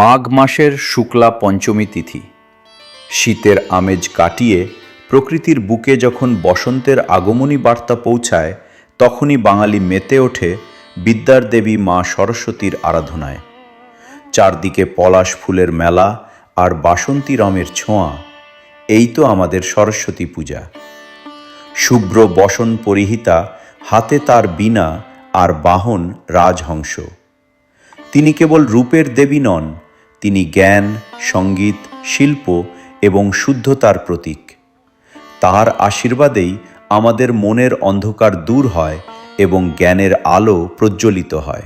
মাঘ মাসের শুক্লা পঞ্চমী তিথি। শীতের আমেজ কাটিয়ে প্রকৃতির বুকে যখন বসন্তের আগমনী বার্তা পৌঁছায়, তখনই বাঙালি মেতে ওঠে বিদ্যার দেবী মা সরস্বতীর আরাধনায়। চারদিকে পলাশ ফুলের মেলা আর বাসন্তী রমের ছোঁয়া, এই তো আমাদের সরস্বতী পূজা। শুভ্র বসন পরিহিতা, হাতে তার বীণা আর বাহন রাজহংস। তিনি কেবল রূপের দেবী নন তিনি জ্ঞান, সংগীত, শিল্প এবং শুদ্ধতার প্রতীক। তার আশীর্বাদেই আমাদের মনের অন্ধকার দূর হয় এবং জ্ঞানের আলো প্রজ্বলিত হয়।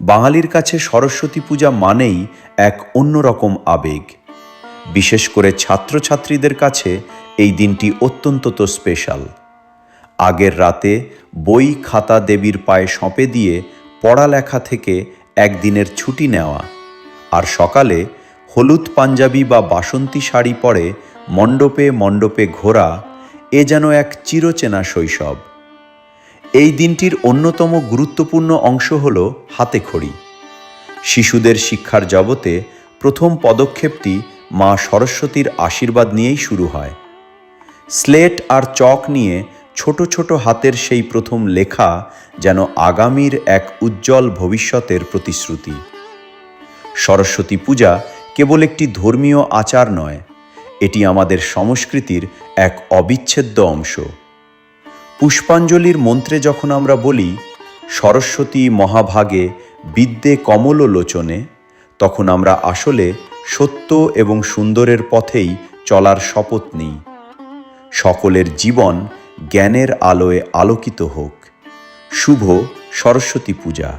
বাঙালির কাছে সরস্বতী পূজা মানেই এক অন্যরকম আবেগ। বিশেষ করে ছাত্রছাত্রীদের কাছে এই দিনটি অত্যন্ত স্পেশাল। আগের রাতে বই খাতা দেবীর পায়ে সঁপে দিয়ে পড়ালেখা থেকে একদিনের ছুটি নেওয়া আর সকালে হলুদ পাঞ্জাবি বা বাসন্তী শাড়ি পরে মণ্ডপে মণ্ডপে ঘোরা এ যেন এক চিরচেনা শৈশব। এই দিনটির অন্যতম গুরুত্বপূর্ণ অংশ হল হাতেখড়ি শিশুদের শিক্ষার জগতে প্রথম পদক্ষেপটি মা সরস্বতীর আশীর্বাদ নিয়েই শুরু হয়। স্লেট আর চক নিয়ে ছোট ছোট হাতের সেই প্রথম লেখা যেন আগামীর এক উজ্জ্বল ভবিষ্যতের প্রতিশ্রুতি। সরস্বতী পূজা কেবল একটি ধর্মীয় আচার নয়, এটি আমাদের সংস্কৃতির এক অবিচ্ছেদ্য অংশ। পুষ্পাঞ্জলির মন্ত্রে যখন আমরা বলি, সরস্বতী মহাভাগে বিদ্যে কমল লোচনে তখন আমরা আসলে সত্য এবং সুন্দরের পথেই চলার শপথ নিই। সকলের জীবন জ্ঞানের আলোয় আলোকিত হোক। শুভ সরস্বতী পূজা।